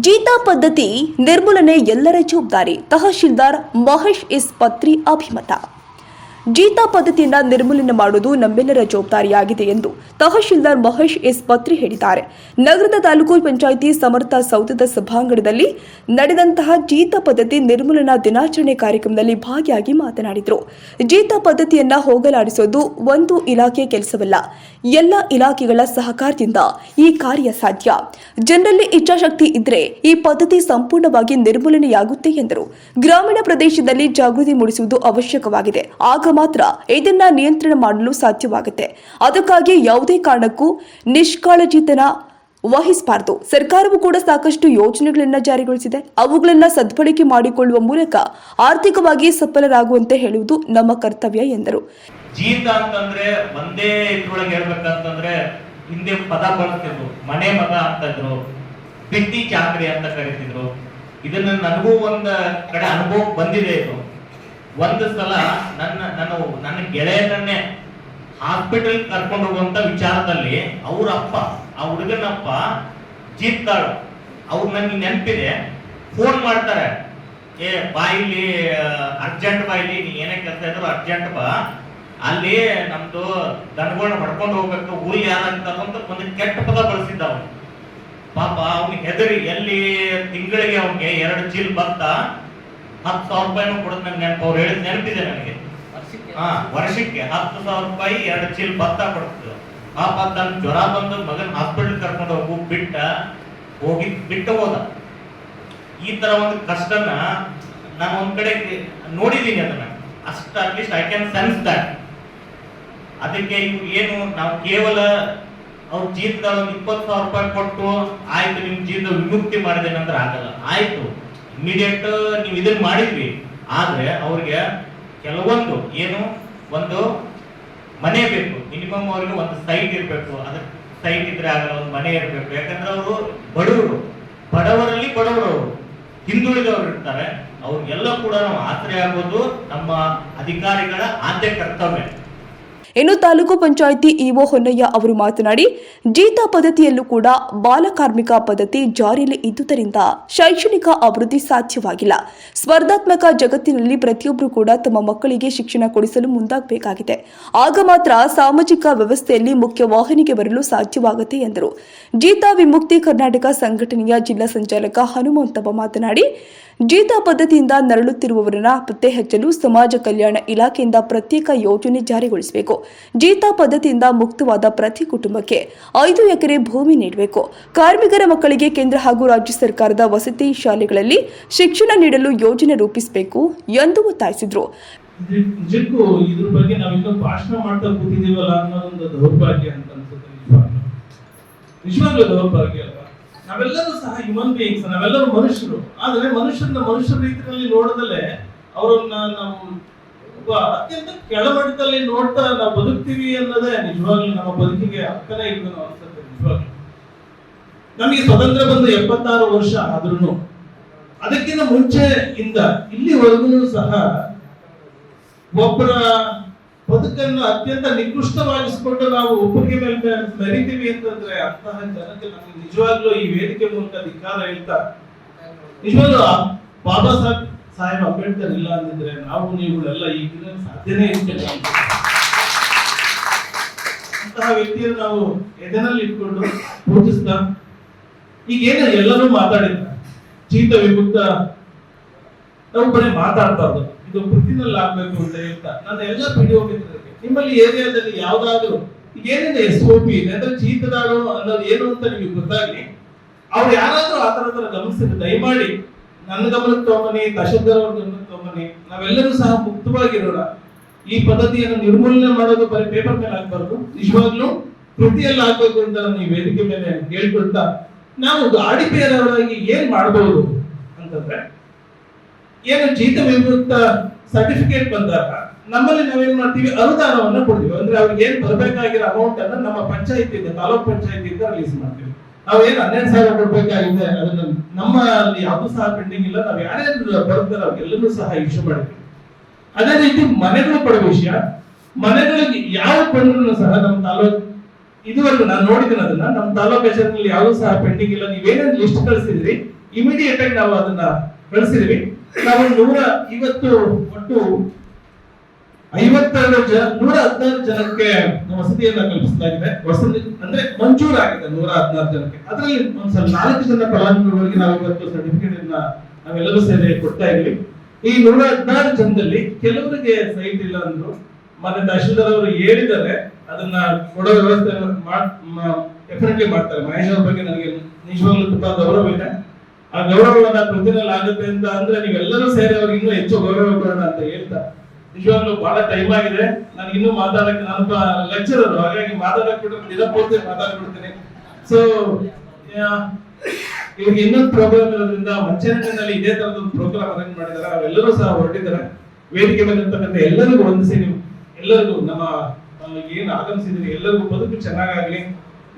ಜೀತಾ ಪದ್ಧತಿ ನಿರ್ಮೂಲನೆ ಎಲ್ಲರ ಜವಾಬ್ದಾರಿ ತಹಶೀಲ್ದಾರ್ ಮಹೇಶ್ ಎಸ್ ಪತ್ರಿ ಅಭಿಮತ. ಜೀತಾ ಪದ್ಧತಿಯನ್ನ ನಿರ್ಮೂಲನೆ ಮಾಡುವುದು ನಮ್ಮೆಲ್ಲರ ಜವಾಬ್ದಾರಿಯಾಗಿದೆ ಎಂದು ತಹಶೀಲ್ದಾರ್ ಮಹೇಶ್ ಎಸ್ ಪತ್ರಿ ಹೇಳಿದ್ದಾರೆ. ನಗರದ ತಾಲೂಕು ಪಂಚಾಯಿತಿ ಸಮರ್ಥ ಸೌಧದ ಸಭಾಂಗಣದಲ್ಲಿ ನಡೆದಂತಹ ಜೀತಾ ಪದ್ಧತಿ ನಿರ್ಮೂಲನಾ ದಿನಾಚರಣೆ ಕಾರ್ಯಕ್ರಮದಲ್ಲಿ ಭಾಗಿಯಾಗಿ ಮಾತನಾಡಿದರು. ಜೀತಾ ಪದ್ಧತಿಯನ್ನ ಹೋಗಲಾಡಿಸೋದು ಒಂದು ಇಲಾಖೆ ಕೆಲಸವಲ್ಲ, ಎಲ್ಲ ಇಲಾಖೆಗಳ ಸಹಕಾರದಿಂದ ಈ ಕಾರ್ಯ ಸಾಧ್ಯ. ಜನರಲ್ಲಿ ಇಚ್ಛಾಶಕ್ತಿ ಇದ್ರೆ ಈ ಪದ್ಧತಿ ಸಂಪೂರ್ಣವಾಗಿ ನಿರ್ಮೂಲನೆಯಾಗುತ್ತೆ ಎಂದರು. ಗ್ರಾಮೀಣ ಪ್ರದೇಶದಲ್ಲಿ ಜಾಗೃತಿ ಮೂಡಿಸುವುದು ಅವಶ್ಯಕವಾಗಿದೆ. ಆಗ ಮಾತ್ರ ಇದನ್ನ ನಿಯಂತ್ರಣ ಮಾಡಲು ಸಾಧ್ಯವಾಗುತ್ತೆ. ಅದಕ್ಕಾಗಿ ಯಾವುದೇ ಕಾರಣಕ್ಕೂ ನಿಷ್ಕಾಳಜಿತನ ವಹಿಸಬಾರದು. ಸರ್ಕಾರವು ಕೂಡ ಸಾಕಷ್ಟು ಯೋಜನೆಗಳನ್ನ ಜಾರಿಗೊಳಿಸಿದೆ. ಅವುಗಳನ್ನ ಸದ್ಬಳಕೆ ಮಾಡಿಕೊಳ್ಳುವ ಮೂಲಕ ಆರ್ಥಿಕವಾಗಿ ಸಫಲರಾಗುವಂತೆ ಹೇಳುವುದು ನಮ್ಮ ಕರ್ತವ್ಯ ಎಂದರು. ಜೀತ ಅಂತಂದ್ರೆ ಒಂದೇ ಇದ್ರೊಳಗೆ ಹೇಳ್ಬೇಕಂತಂದ್ರೆ ಹಿಂದೆ ಪದ ಬಳಸ್ತಿದ್ರು. ಮನೆ ಮಗ ಬಿಟ್ಟಿ ಚಾಕ್ರಿ ಅಂತ ಕರಿತಿದ್ರು. ಇದನ್ನ ನನಗೂ ಒಂದ್ ಕಡೆ ಅನುಭವ ಬಂದಿದೆ ಇದು. ಒಂದು ಸಲ ನನ್ನ ನನ್ನ ನನ್ನ ಗೆಳೆಯನನ್ನೇ ಹಾಸ್ಪಿಟಲ್ ಕರ್ಕೊಂಡು ಹೋಗುವಂತ ವಿಚಾರದಲ್ಲಿ ಅವ್ರ ಅಪ್ಪ, ಆ ಹುಡುಗನಪ್ಪ ಜೀತಾಳು ಅವ್ರು ನನಗೆ ನೆನಪಿದೆ. ಫೋನ್ ಮಾಡ್ತಾರೆ. ಏ ಬಾಯಿಲಿ ಅರ್ಜೆಂಟ್ ಬಾಯಿಲಿ ನೀ ಏನೇ ಕೆಲಸ ಇದ್ರು ಅರ್ಜೆಂಟ್ ಬಾ. ಅಲ್ಲಿ ನಮ್ದು ದನಗಳನ್ನ ಹೊಡ್ಕೊಂಡು ಹೋಗ್ಬೇಕು. ಊರಿಗೆ ಯಾರಂತ ಒಂದು ಕೆಟ್ಟ ಪದ ಬಳಸಿದ್ದ ಅವನು. ಪಾಪ ಅವ್ನಿಗೆ ಹೆದರಿ, ಎಲ್ಲಿ ತಿಂಗಳಿಗೆ ಅವನಿಗೆ ಎರಡು ಚೀಲ ಭತ್ತ ಹತ್ತು ಸಾವಿರ ರೂಪಾಯಿನೂ ಕೊಡೋದು ನಂಗೆ ನೆನಪು ಅವ್ರು ಹೇಳಿದ್ ನೆನಪಿದೆ ನನಗೆ. ಹಾ ವರ್ಷಕ್ಕೆ ಹತ್ತು ಸಾವಿರ ರೂಪಾಯಿ ಎರಡು ಚೀಲ ಭತ್ತ ಕೊಡ್ತಿದ್ರು ಆ ಭತ್ತ ಜ್ವರ ಬಂದು ಮಗನ್ ಹಾಸ್ಪಿಟಲ್ ಕರ್ಕೊಂಡು ಹೋಗು ಬಿಟ್ಟ ಹೋಗಿ ಬಿಟ್ಟು ಹೋದ. ಈ ತರ ಒಂದು ಕಷ್ಟನ ನಾನು ಒಂದ್ ಕಡೆ ನೋಡಿದೀನಿ ಅದನ್ನ. ಅಷ್ಟ at least I can sense that ಅದಕ್ಕೆ ಏನು ನಾವು ಕೇವಲ ಅವ್ರ ಜೀತದ ಒಂದು ಇಪ್ಪತ್ತು ಸಾವಿರ ರೂಪಾಯಿ ಕೊಟ್ಟು ಆಯ್ತು ನಿಮ್ ಜೀವನ ವಿಮುಕ್ತಿ ಮಾಡಿದೇನೆ ಅಂದ್ರೆ ಆಗಲ್ಲ. ಆಯ್ತು. ಇಮಿಡಿಯೇಟ್ ನೀವು ಇದನ್ನ ಮಾಡಿದ್ವಿ. ಆದ್ರೆ ಅವ್ರಿಗೆ ಕೆಲವೊಂದು ಏನು ಒಂದು ಮನೆ ಬೇಕು. ಮಿನಿಮಮ್ ಅವ್ರಿಗೆ ಒಂದು ಸೈಟ್ ಇರಬೇಕು. ಅದಕ್ಕೆ ಸೈಟ್ ಇದ್ರೆ ಆಗಲ್ಲ, ಒಂದು ಮನೆ ಇರಬೇಕು. ಯಾಕಂದ್ರೆ ಅವರು ಬಡವರು. ಬಡವರಲ್ಲಿ ಬಡವರು ಅವರು. ಹಿಂದುಳಿದವರು ಇರ್ತಾರೆ. ಅವ್ರಿಗೆಲ್ಲ ಕೂಡ ನಾವು ಆಸರೆ ಆಗೋದು ನಮ್ಮ ಅಧಿಕಾರಿಗಳ ಆದ್ಯ ಕರ್ತವ್ಯ. ಇನ್ನು ತಾಲೂಕು ಪಂಚಾಯಿತಿ ಇಒ ಹೊನ್ನಯ್ಯ ಅವರು ಮಾತನಾಡಿ, ಜೀತ ಪದ್ಧತಿಯಲ್ಲೂ ಕೂಡ ಬಾಲಕಾರ್ಮಿಕ ಪದ್ಧತಿ ಜಾರಿಯಲ್ಲಿ ಇದ್ದುದರಿಂದ ಶೈಕ್ಷಣಿಕ ಅಭಿವೃದ್ಧಿ ಸಾಧ್ಯವಾಗಿಲ್ಲ. ಸ್ಪರ್ಧಾತ್ಮಕ ಜಗತ್ತಿನಲ್ಲಿ ಪ್ರತಿಯೊಬ್ಬರು ಕೂಡ ತಮ್ಮ ಮಕ್ಕಳಿಗೆ ಶಿಕ್ಷಣ ಕೊಡಿಸಲು ಮುಂದಾಗಬೇಕಾಗಿದೆ. ಆಗ ಮಾತ್ರ ಸಾಮಾಜಿಕ ವ್ಯವಸ್ಥೆಯಲ್ಲಿ ಮುಖ್ಯ ವಾಹಿನಿಗೆ ಬರಲು ಸಾಧ್ಯವಾಗುತ್ತೆ ಎಂದರು. ಜೀತಾ ವಿಮುಕ್ತಿ ಕರ್ನಾಟಕ ಸಂಘಟನೆಯ ಜಿಲ್ಲಾ ಸಂಚಾಲಕ ಹನುಮಂತಪ್ಪ ಮಾತನಾಡಿ, ಜೀತಾ ಪದ್ಧತಿಯಿಂದ ನರಳುತ್ತಿರುವವರನ್ನ ಪತ್ತೆ ಹಚ್ಚಲು ಸಮಾಜ ಕಲ್ಯಾಣ ಇಲಾಖೆಯಿಂದ ಪ್ರತ್ಯೇಕ ಯೋಜನೆ ಜಾರಿಗೊಳಿಸಬೇಕು. ಜೀತ ಪದ್ಧತಿಯಿಂದ ಮುಕ್ತವಾದ ಪ್ರತಿ ಕುಟುಂಬಕ್ಕೆ ಐದು ಎಕರೆ ಭೂಮಿ ನೀಡಬೇಕು. ಕಾರ್ಮಿಕರ ಮಕ್ಕಳಿಗೆ ಕೇಂದ್ರ ಹಾಗೂ ರಾಜ್ಯ ಸರ್ಕಾರದ ವಸತಿ ಶಾಲೆಗಳಲ್ಲಿ ಶಿಕ್ಷಣ ನೀಡಲು ಯೋಜನೆ ರೂಪಿಸಬೇಕು ಎಂದು ಒತ್ತಾಯಿಸಿದರು. ಬಗ್ಗೆ ದೌರ್ಭಾಗ್ಯ ಅಂತ ಅನ್ಸುತ್ತೆ ನಾವೆಲ್ಲರೂ ಸಹ ಹ್ಯೂಮನ್ ಬೀಯಿಂಗ್ಸ್ ನಾವೆಲ್ಲರೂ ಮನುಷ್ಯರು. ಆದ್ರೆ ಮನುಷ್ಯರನ್ನ ಮನುಷ್ಯರ ರೀತಿಯಲ್ಲಿ ನೋಡದಲ್ಲೇ ಅವರನ್ನ ನಾವು ಅತ್ಯಂತ ಕೆಳಮಟ್ಟದಲ್ಲಿ ನೋಡ್ತಾ ನಾವು ಬದುಕ್ತೀವಿ ಅನ್ನೋದೇ ನಿಜವಾಗ್ಲೂ ನಮ್ಮ ಬದುಕಿಗೆ ಅರ್ಥನೇ ಇಲ್ಲ ಅನ್ಸುತ್ತೆ, ನಿಜವಾಗ್ಲೂ. ನಮಗೆ ಸ್ವತಂತ್ರ ಬಂದು ಎಪ್ಪತ್ತಾರು ವರ್ಷ ಆದ್ರೂ ಅದಕ್ಕಿಂತ ಮುಂಚೆ ಇಂದ ಇಲ್ಲಿವರೆಗೂ ಸಹ ಒಬ್ಬರ ಬದುಕನ್ನು ಅತ್ಯಂತ ನಿಕೃಷ್ಟವಾಗಿಸ್ಕೊಂಡು ನಾವು ಒಬ್ಬರಿಗೆ ಮೇಲೆ ಮರಿತೀವಿ ಅಂತಂದ್ರೆ ಅಂತಹ ಜನಕ್ಕೆ ನಮಗೆ ನಿಜವಾಗ್ಲೂ ಈ ವೇದಿಕೆ ಮೂಲಕ ಧಿಕ್ಕಾರ ಹೇಳ್ತಾ, ನಿಜವಾಗ್ಲೂ ಬಾಬಾ ಸಾಹೇಬ್ ಸಾಹೇಬ್ ಅಂಬೇಡ್ಕರ್ ಇಲ್ಲ ಅಂದಿದ್ರೆ ನಾವು ನೀವುಗಳೆಲ್ಲ ಈಗಿನ ಸಾಧ್ಯನೇ ಇರ್ತೇವೆ ಅಂತಹ ವ್ಯಕ್ತಿಯನ್ನು ನಾವು ಎದೆನಲ್ಲಿ ಇಟ್ಕೊಂಡು ಪೂಜಿಸ್ತಾ, ಈಗ ಏನ ಎಲ್ಲರೂ ಮಾತಾಡಿದ ಚೀತ ವಿಮುಕ್ತ ನಾವು ಬರೀ ಮಾತಾಡ್ಬಾರ್ದು, ಇದು ಕೃತಿನಲ್ಲಿ ಆಗ್ಬೇಕು ಅಂತ ಹೇಳ್ತಾ ನನ್ನ ಎಲ್ಲ ಮಿತ್ರರಿಗೆ ನಿಮ್ಮಲ್ಲಿ ಏರಿಯಾದಲ್ಲಿ ಯಾವ್ದಾದ್ರು, ಈಗ ಏನಿದೆ ಎಸ್ ಓ ಪಿ ಅಂದ್ರೆ ಚೀತದಾರು ಅನ್ನೋದು ಏನು ಅಂತ ನಿಮಗೆ ಗೊತ್ತಾಗ್ಲಿ, ಅವ್ರು ಯಾರಾದ್ರೂ ಆ ತರದ ತರ ಗಮನಿಸಿದ್ರೆ ದಯಮಾಡಿ ನನ್ನ ಗಮನಕ್ಕೆ ತಗೊಂಬನಿ ತಹಶೀಲ್ದಾರ್ ಗಮನಕ್ಕೆ ತಗೊಂಬನಿ ನಾವೆಲ್ಲರೂ ಸಹ ಮುಕ್ತವಾಗಿರೋಣ. ಈ ಪದ್ಧತಿಯನ್ನು ನಿರ್ಮೂಲನೆ ಮಾಡೋದು ಬರೀ ಪೇಪರ್ ಮೇಲೆ ಆಗ್ಬಾರ್ದು ನಿಜವಾಗ್ಲೂ ಕೃತಿಯಲ್ಲಿ ಆಗ್ಬೇಕು ಅಂತ ನಾನು ಈ ವೇದಿಕೆ ಮೇಲೆ ಹೇಳ್ಕೊಳ್ತಾ, ನಾವು ಗಾಡಿ ಬೇರೆಯವರಾಗಿ ಏನ್ ಮಾಡಬಹುದು ಅಂತಂದ್ರೆ, ಏನು ಜೀತ ವಿವೃತ್ತ ಸರ್ಟಿಫಿಕೇಟ್ ಬಂದಾಗ ನಮ್ಮಲ್ಲಿ ನಾವೇನ್ ಮಾಡ್ತೀವಿ? ಅನುದಾನವನ್ನ ಕೊಡ್ತೀವಿ. ಅಂದ್ರೆ ಅವ್ರಿಗೆ ಏನ್ ಬರಬೇಕಾಗಿರೋ ಅಮೌಂಟ್ ಅನ್ನ ನಮ್ಮ ಪಂಚಾಯತಿಯಿಂದ, ತಾಲೂಕ್ ಪಂಚಾಯತಿಯಿಂದ ರಿಲೀಸ್ ಮಾಡ್ತೀವಿ. ನಾವ್ ಏನ್ ಹನ್ನೆರಡು ಸಾವಿರ ಕೊಡ್ಬೇಕಾಗಿದೆ? ಅದನ್ನ ನಮ್ಮ ಅಲ್ಲಿ ಯಾವ್ದು ಸಹ ಪೆಂಡಿಂಗ್ ಇಲ್ಲ. ನಾವು ಯಾರೇ ಬರುತ್ತೆ ಅವ್ರಿಗೆಲ್ಲರೂ ಸಹ ಇಶ್ಯೂ ಮಾಡಿದ್ವಿ ಅದೇ ರೀತಿ ಮನೆಗಳು ಕೊಡೋ ವಿಷಯ. ಮನೆಗಳಿಗೆ ಯಾವ ಬಂದ್ರು ಸಹ ನಮ್ಮ ತಾಲೂಕ್, ಇದುವರೆಗೂ ನಾನು ನೋಡಿದ್ದೀನಿ ಅದನ್ನ. ನಮ್ಮ ತಾಲೂಕ್ ಹೆಸರಿನಲ್ಲಿ ಯಾವ್ದು ಸಹ ಪೆಂಡಿಂಗ್ ಇಲ್ಲ. ನೀವೇನೇನು ಲಿಸ್ಟ್ ಕಳಿಸಿದ್ರಿ ಇಮಿಡಿಯೇಟ್ ಆಗಿ ನಾವು ಅದನ್ನ ಕಳಿಸಿದ್ವಿ. ನಾವು ನೂರ ಇವತ್ತು ಒಟ್ಟು ಐವತ್ತೆರಡು ಜನ, ನೂರ ಹದಿನಾರು ಜನಕ್ಕೆ ವಸತಿಯನ್ನ ಕಲ್ಪಿಸಲಾಗಿದೆ. ವಸತಿ ಅಂದ್ರೆ ಮಂಜೂರಾಗಿದೆ, ನೂರ ಹದಿನಾರು ಜನಕ್ಕೆ. ಅದರಲ್ಲಿ ಒಂದ್ ಸ್ವಲ್ಪ ನಾಲ್ಕು ಜನ ಫಲಾನುಭವಿಗಳಿಗೆ ನಾವು ಇವತ್ತು ಸರ್ಟಿಫಿಕೇಟ್ ಅನ್ನ ನಾವೆಲ್ಲರೂ ಸೇರಿ ಕೊಡ್ತಾ ಇದೀವಿ ಈ ನೂರ ಹದಿನಾರು ಜನದಲ್ಲಿ ಕೆಲವರಿಗೆ ಸೈಟ್ ಇಲ್ಲ ಅಂದ್ರು ಮತ್ತೆ ತಹಶೀಲ್ದಾರ್ ಅವರು ಹೇಳಿದ್ದಾರೆ, ಅದನ್ನ ಕೊಡೋ ವ್ಯವಸ್ಥೆ ಡೆಫಿನೆಟ್ಲಿ ಮಾಡ್ತಾರೆ. ಮಹೇಶ್ ಬಗ್ಗೆ ನನಗೆ ನಿಜವಾಗ್ಲೂ ತುಂಬಾ ಗೌರವ ಇದೆ. ಆ ಗೌರವವನ್ನ ಪ್ರತಿನಲ್ಲಿ ಆಗುತ್ತೆ ಅಂತ ಅಂದ್ರೆ ನೀವೆಲ್ಲರೂ ಸೇರಿ ಅವ್ರಿಗೆ ಇನ್ನೂ ಹೆಚ್ಚು ಗೌರವ ಕೊಡೋಣ ಅಂತ ಹೇಳ್ತಾ ನಿಜವಾಗ್ಲೂ ಬಹಳ ಟೈಮ್ ಆಗಿದೆ. ನಾನು ಇನ್ನೂ ಮಾತಾಡಕ್ಕೆ ನಾನು ಲೆಕ್ಚರರ್ ಹಾಗಾಗಿ ಮಾತಾಡಕ್ ಬಿಟ್ರೆ ದಿನಪೂರ್ತಿ ಮಾತಾಡ್ಬಿಡ್ತೀನಿ. ಸೊ ಇವ್ರಿಗೆ ಇನ್ನೊಂದು ಪ್ರೋಗ್ರಾಮ್ ಇರೋದ್ರಿಂದ ವಂಚನೆಯಲ್ಲಿ ಇದೇ ತರದ ಒಂದು ಪ್ರೋಗ್ರಾಮ್ ಅರೇಂಜ್ ಮಾಡಿದ್ದಾರೆ ಅವೆಲ್ಲರೂ ಸಹ ಹೊರಟಿದ್ದಾರೆ. ವೇದಿಕೆ ಮೇಲೆ ಇರ್ತಕ್ಕಂಥ ಎಲ್ಲರಿಗೂ ವಂದಿಸಿ ನೀವು. ಎಲ್ಲರಿಗೂ ನಮ್ಮ ಏನು ಆಗಮಿಸಿದೀರಿ, ಎಲ್ಲರಿಗೂ ಬದುಕು ಚೆನ್ನಾಗಾಗ್ಲಿ.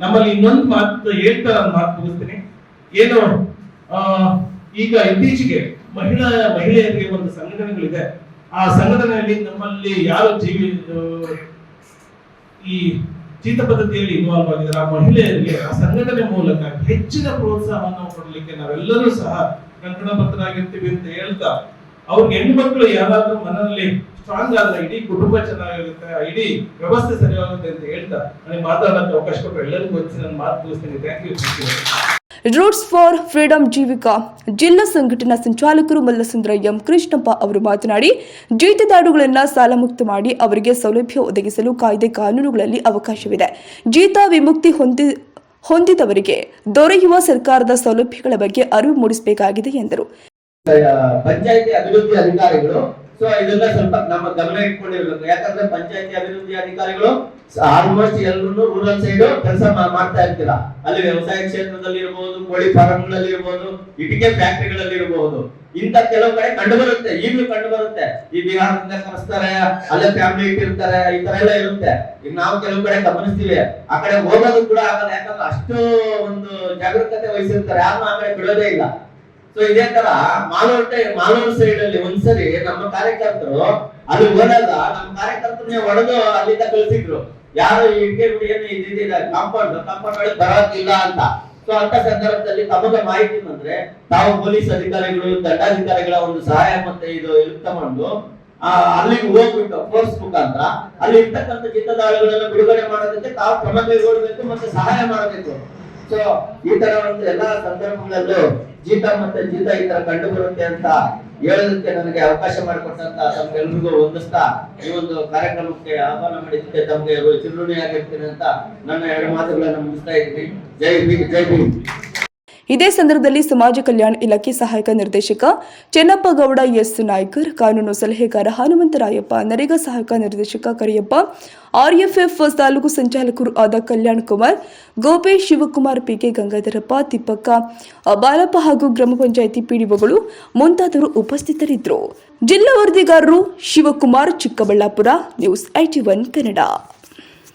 ನಮ್ಮಲ್ಲಿ ಇನ್ನೊಂದು ಮಾತು ಹೇಳ್ತಾ ಮಾತು ಮುಗಿಸ್ತೀನಿ. ಏನು ಈಗ ಇತ್ತೀಚೆಗೆ ಮಹಿಳಾ, ಮಹಿಳೆಯರಿಗೆ ಒಂದು ಸಂಘಟನೆಗಳಿದೆ. ಆ ಸಂಘಟನೆಯಲ್ಲಿ ನಮ್ಮಲ್ಲಿ ಯಾರು ಜೀವಿ ಈ ಚಿತ್ತ ಪದ್ಧತಿಯಲ್ಲಿ ಇನ್ವಾಲ್ವ್ ಆಗಿದ್ದಾರೆ, ಆ ಮಹಿಳೆಯರಿಗೆ ಆ ಸಂಘಟನೆ ಮೂಲಕ ಹೆಚ್ಚಿನ ಪ್ರೋತ್ಸಾಹವನ್ನು ಕೊಡಲಿಕ್ಕೆ ನಾವೆಲ್ಲರೂ ಸಹ ಕಂಕಣಬದ್ಧರಾಗಿರ್ತೀವಿ ಅಂತ ಹೇಳ್ತಾ, ಅವ್ರಿಗೆ ಹೆಣ್ಮಕ್ಳು ಯಾರಾದ್ರೂ ಮನದಲ್ಲಿ ಸ್ಟ್ರಾಂಗ್ ಆದ್ರೆ ಇಡೀ ಕುಟುಂಬ ಚೆನ್ನಾಗಿರುತ್ತೆ, ಇಡೀ ವ್ಯವಸ್ಥೆ ಸರಿಯಾಗುತ್ತೆ ಅಂತ ಹೇಳ್ತಾ, ನನಗೆ ಮಾತಾಡೋಕೆ ಅವಕಾಶ ಕೊಟ್ಟರು ಎಲ್ಲರಿಗೂ ಹೆಚ್ಚಿನ ಮಾತು ಮುಗಿಸ್ತೀನಿ thank you roots for freedom Jeevika ಜಿಲ್ಲಾ ಸಂಘಟನಾ ಸಂಚಾಲಕರು ಮಲ್ಲಸುಂದರ ಎಂ. ಕೃಷ್ಣಪ್ಪ ಅವರು ಮಾತನಾಡಿ ಜೀತದಾಡುಗಳನ್ನು ಸಾಲಮುಕ್ತ ಮಾಡಿ ಅವರಿಗೆ ಸೌಲಭ್ಯ ಒದಗಿಸಲು ಕಾಯ್ದೆ ಕಾನೂನುಗಳಲ್ಲಿ ಅವಕಾಶವಿದೆ. ಜೀತ ವಿಮುಕ್ತಿ ಹೊಂದಿ, ಹೊಂದಿದವರಿಗೆ ದೊರೆಯುವ ಸರ್ಕಾರದ ಸೌಲಭ್ಯಗಳ ಬಗ್ಗೆ ಅರಿವು ಮೂಡಿಸಬೇಕಾಗಿದೆ ಎಂದರು. ಪಂಚಾಯಿತಿ ಅಭಿವೃದ್ಧಿ ಅಧಿಕಾರಿಗಳು ಸೊ ಇದೆಲ್ಲ ಸ್ವಲ್ಪ ನಮ್ಮ ಗಮನ ಇಟ್ಕೊಂಡಿರ್ಬೇಕು. ಯಾಕಂದ್ರೆ ಪಂಚಾಯತಿ ಅಭಿವೃದ್ಧಿ ಅಧಿಕಾರಿಗಳು ಆಲ್ಮೋಸ್ಟ್ ಎಲ್ಲರೂ ರೂರಲ್ ಸೈಡ್ ಕೆಲಸ ಮಾಡ್ತಾ ಇರ್ತೀರ? ಅಲ್ಲಿ ವ್ಯವಸಾಯ ಕ್ಷೇತ್ರದಲ್ಲಿ ಇರಬಹುದು ಕೋಳಿ ಫಾರಂಗಳಲ್ಲಿ ಇರಬಹುದು ಇಟಿಕೆ ಫ್ಯಾಕ್ಟರಿಗಳಲ್ಲಿ ಇರಬಹುದು ಇಂತ ಕೆಲವು ಕಡೆ ಕಂಡು ಬರುತ್ತೆ. ಈಗಲೂ ಕಂಡು ಬರುತ್ತೆ. ಈ ಬಿಹಾರದಿಂದ ಕರೆಸ್ತಾರೆ, ಅಲ್ಲೇ ಫ್ಯಾಮಿಲಿ ಇಟ್ಟಿರ್ತಾರೆ, ಈ ತರ ಎಲ್ಲ ಇರುತ್ತೆ. ಈಗ ನಾವು ಕೆಲವು ಕಡೆ ಗಮನಿಸ್ತೀವಿ. ಆ ಕಡೆ ಹೋಗೋದು ಕೂಡ ಆಗಲ್ಲ. ಯಾಕಂದ್ರೆ ಅಷ್ಟು ಒಂದು ಜಾಗರೂಕತೆ ವಹಿಸಿರ್ತಾರೆ. ಯಾರು ಆ ಕಡೆ ಬಿಡೋದೇ ಇಲ್ಲ. ಸೊ ಇದೇ ತರ ಮಾಲೂರ್ ಟೈ ಸೈಡ್ ಅಲ್ಲಿ ಒಂದ್ಸರಿ ನಮ್ಮ ಕಾರ್ಯಕರ್ತರು ಅಲ್ಲಿ ಓದಲ್ಲ ನಮ್ಮ ಕಾರ್ಯಕರ್ತರನ್ನೇ ಹೊಡೆದು ಅಲ್ಲಿಂದ ಕಳಿಸಿದ್ರು. ಯಾರು ಇಟ್ಕೆ ಗುಡಿ ಏನು ಇದಿದೆ ಕಾಂಪೌಂಡ್ ಕಾಂಪೌಂಡ್ ಒಳಗೆ ಬರೋದಿಲ್ಲ ಅಂತ. ಸೊ ಅಂತ ಸಂದರ್ಭದಲ್ಲಿ ತಮಗೆ ಮಾಹಿತಿ ಬಂದ್ರೆ ತಾವು ಪೊಲೀಸ್ ಅಧಿಕಾರಿಗಳು, ದಂಡಾಧಿಕಾರಿಗಳ ಒಂದು ಸಹಾಯ ಮತ್ತೆ ಇದು ಇದು ತಗೊಂಡು ಅಲ್ಲಿಗೆ ಹೋಗ್ಬಿಟ್ಟು ಫೋರ್ಸ್ ಮುಖಾಂತರ ಅಲ್ಲಿ ಇರ್ತಕ್ಕಂಥ ಜಿತ್ತದಾಳುಗಳನ್ನ ಬಿಡುಗಡೆ ಮಾಡೋದಕ್ಕೆ ತಾವು ಕ್ರಮ ಕೈಗೊಳ್ಳಬೇಕು ಮತ್ತೆ ಸಹಾಯ ಮಾಡಬೇಕು. ಸೊ ಈ ತರ ಒಂದು ಎಲ್ಲಾ ಸಂದರ್ಭಗಳಲ್ಲೂ ಜೀತ ಮತ್ತೆ ಜೀತ ಈ ತರ ಕಂಡು ಬರುತ್ತೆ ಅಂತ ಹೇಳೋದಕ್ಕೆ ನನಗೆ ಅವಕಾಶ ಮಾಡಿಕೊಟ್ಟಂತ ತಮ್ಗೆಲ್ರಿಗೂ ಹೊಂದಿಸ್ತಾ ಈ ಒಂದು ಕಾರ್ಯಕ್ರಮಕ್ಕೆ ಆಹ್ವಾನ ಮಾಡಿದ್ದಕ್ಕೆ ತಮ್ಗೆ ಚಿರುಣಿಯಾಗಿರ್ತೀನಿ ಅಂತ ನನ್ನ ಎರಡು ಮಾತುಗಳನ್ನ ಮುಗಿಸ್ತಾ ಇದ್ದೀನಿ. ಜೈ ಬಿ ಜೈ ಭೀಮ್. ಇದೇ ಸಂದರ್ಭದಲ್ಲಿ ಸಮಾಜ ಕಲ್ಯಾಣ ಇಲಾಖೆ ಸಹಾಯಕ ನಿರ್ದೇಶಕ ಚೆನ್ನಪ್ಪ ಗೌಡ, ಎಸ್ ನಾಯ್ಕರ್, ಕಾನೂನು ಸಲಹೆಗಾರ ಹನುಮಂತರಾಯಪ್ಪ, ನರೇಗಾ ಸಹಾಯಕ ನಿರ್ದೇಶಕ ಕರಿಯಪ್ಪ, ಆರ್ಎಫ್ಎಫ್ ತಾಲೂಕು ಸಂಚಾಲಕರು ಆದ ಕಲ್ಯಾಣ್ ಕುಮಾರ್, ಗೋಪೇಶ್ ಶಿವಕುಮಾರ್, ಪಿಕೆ ಗಂಗಾಧರಪ್ಪ, ತಿಪ್ಪಕ್ಕ, ಬಾಲಪ್ಪ ಹಾಗೂ ಗ್ರಾಮ ಪಂಚಾಯಿತಿ ಪಿಡಿಒಗಳು ಮುಂತಾದವರು ಉಪಸ್ಥಿತರಿದ್ದರು. ಜಿಲ್ಲಾ ವರದಿಗಾರರು ಶಿವಕುಮಾರ್, ಚಿಕ್ಕಬಳ್ಳಾಪುರ, ನ್ಯೂಸ್ ಐಟಿ ಕನ್ನಡ.